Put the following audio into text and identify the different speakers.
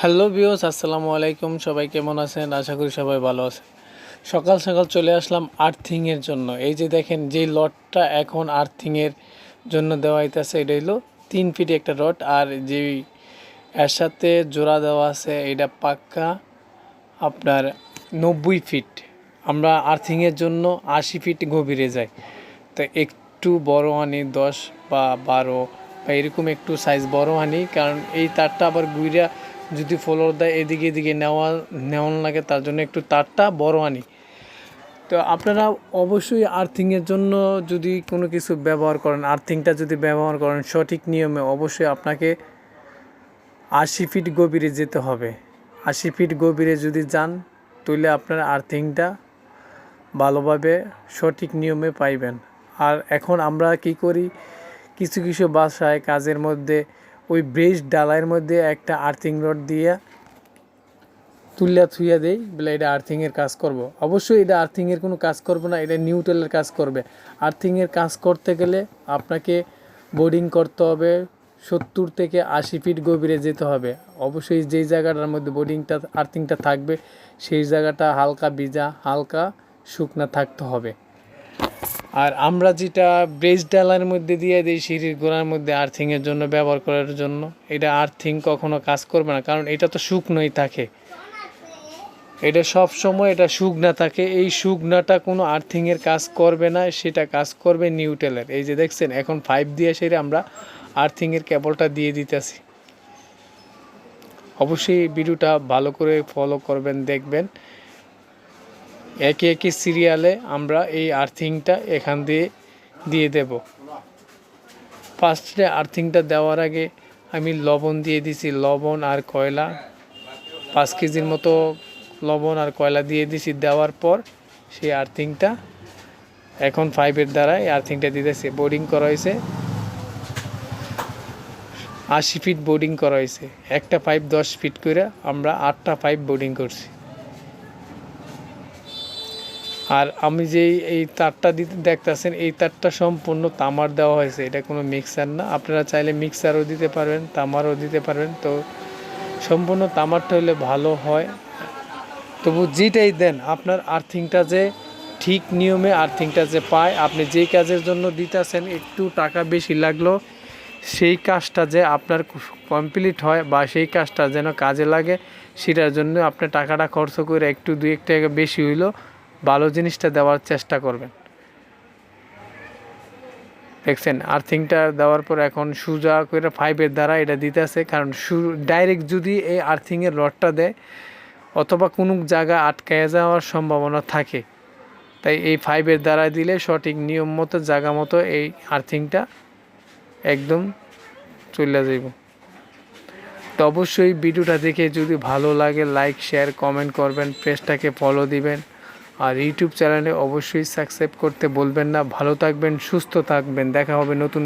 Speaker 1: Hello বিওস আসসালামু আলাইকুম। সবাই কেমন আছেন? আশা করি সবাই ভালো আছে সকাল সকাল চলে আসলাম আর্থিংয়ের জন্য। এই যে দেখেন, যে লটটা এখন আর্থিংয়ের জন্য দেওয়া হইতেছে, এটা হলো তিন ফিট একটা রড, আর যে এর সাথে জোড়া দেওয়া আছে, এটা পাক্কা আপনার নব্বই ফিট আমরা আর্থিংয়ের জন্য আশি ফিট গভীরে যাই। তো একটু বড় আনি দশ বা বারো, বা এরকম একটু সাইজ বড় আনি কারণ এই তারটা আবার গুইরা যদি ফলোর দেয় এদিকে এদিকে নেওয়া, নেওয়ান লাগে, তার জন্য একটু তারটা বড় আনি। তো আপনারা অবশ্যই আর্থিংয়ের জন্য যদি কোনো কিছু ব্যবহার করেন আর্থিংটা যদি ব্যবহার করেন সঠিক নিয়মে, অবশ্যই আপনাকে আশি ফিট গভীরে যেতে হবে। আশি ফিট গভীরে যদি যান, তাহলে আপনার আর্থিংটা ভালোভাবে সঠিক নিয়মে পাইবেন। আর এখন আমরা কি করি? কিছু কিছু বাসায় কাজের মধ্যে ওই ব্রিজ ডালাইয়ের মধ্যে একটা আর্থিং রড দিয়ে তুলিয়া থুইয়া দেই, বলে এটা আর্থিংয়ের কাজ করব। অবশ্যই এটা আর্থিংয়ের কোনো কাজ করবে না, এটা নিউট্রালের কাজ করবে। আর্থিংয়ের কাজ করতে গেলে আপনাকে বোর্ডিং করতে হবে, সত্তর থেকে আশি ফিট গভীরে যেতে হবে। অবশ্যই যেই জায়গাটার মধ্যে বোর্ডিংটা আর্থিংটা থাকবে, সেই জায়গাটা হালকা ভিজা, হালকা শুকনা থাকতে হবে। আর আমরা যেটা ব্রেজ ডালার মধ্যে দিয়ে দিই, সিঁড়ির গোড়ার মধ্যে আর্থিংয়ের জন্য ব্যবহার করার জন্য, এটা আর্থিং কখনো কাজ করবে না, কারণ এটা তো শুকনোই থাকে। এটা সব সময় এটা শুকনা থাকে, এই শুকনাটা কোনো আর্থিংয়ের কাজ করবে না, সেটা কাজ করবে নিউটেলের এই যে দেখছেন, এখন ফাইভ দিয়ে সেরে আমরা আর্থিংয়ের কেবলটা দিয়ে দিতেছি। অবশ্যই ভিডিওটা ভালো করে ফলো করবেন, দেখবেন। একে একে সিরিয়ালে আমরা এই আর্থিংটা এখান দিয়ে দিয়ে দেব। ফার্স্টে আর্থিংটা দেওয়ার আগে আমি লবণ দিয়ে দিছি, লবণ আর কয়লা। পাঁচ কেজির মতো লবণ আর কয়লা দিয়ে দিছি, দেওয়ার পর সেই আর্থিংটা এখন ফাইভের দ্বারা এই আর্থিংটা দিতেছে। বোর্ডিং করা হয়েছে। আশি ফিট বোর্ডিং করা হয়েছে। একটা পাইপ দশ ফিট করে আমরা আটটা পাইপ বোর্ডিং করছি। আর আমি যেই এই তারটা দিতে দেখতেছেন, এই তারটা সম্পূর্ণ তামার দেওয়া হয়েছে। এটা কোনো মিক্সার না। আপনারা চাইলে মিক্সারও দিতে পারবেন, তামারও দিতে পারবেন। তো সম্পূর্ণ তামারটা হলে ভালো হয়। তবু যেটাই দেন, আপনার আর্থিংটা যে ঠিক নিয়মে আর্থিংটা যে পায়, আপনি যেই কাজের জন্য দিতেছেন, একটু টাকা বেশি লাগল, সেই কাজটা যে আপনার কমপ্লিট হয় বা সেই কাজটা যেন কাজে লাগে, সেটার জন্য আপনি টাকাটা খরচ করে একটু দুই এক টাকা বেশি হইল জিনিসটা দেওয়ার চেষ্টা করবেন। দেখছেন আর্থিংটা দেওয়ার পর এখন সুজা করে ফাইভের দ্বারা এটা দিতেছে, কারণ সু ডাইরেক্ট যদি এই আর্থিংয়ের রডটা দেয়, অথবা কোনো জায়গা আটকায় যাওয়ার সম্ভাবনা থাকে, তাই এই ফাইভের দ্বারা দিলে সঠিক নিয়ম মতো, জায়গা মতো এই আর্থিংটা একদম চলে যাইব। তো অবশ্যই ভিডিওটা দেখে যদি ভালো লাগে লাইক শেয়ার কমেন্ট করবেন, পেজটাকে ফলো দিবেন। আর ইউটিউব চ্যানেলে অবশ্যই সাবস্ক্রাইব করতে বলবেন না। ভালো থাকবেন, সুস্থ থাকবেন। দেখা হবে নতুন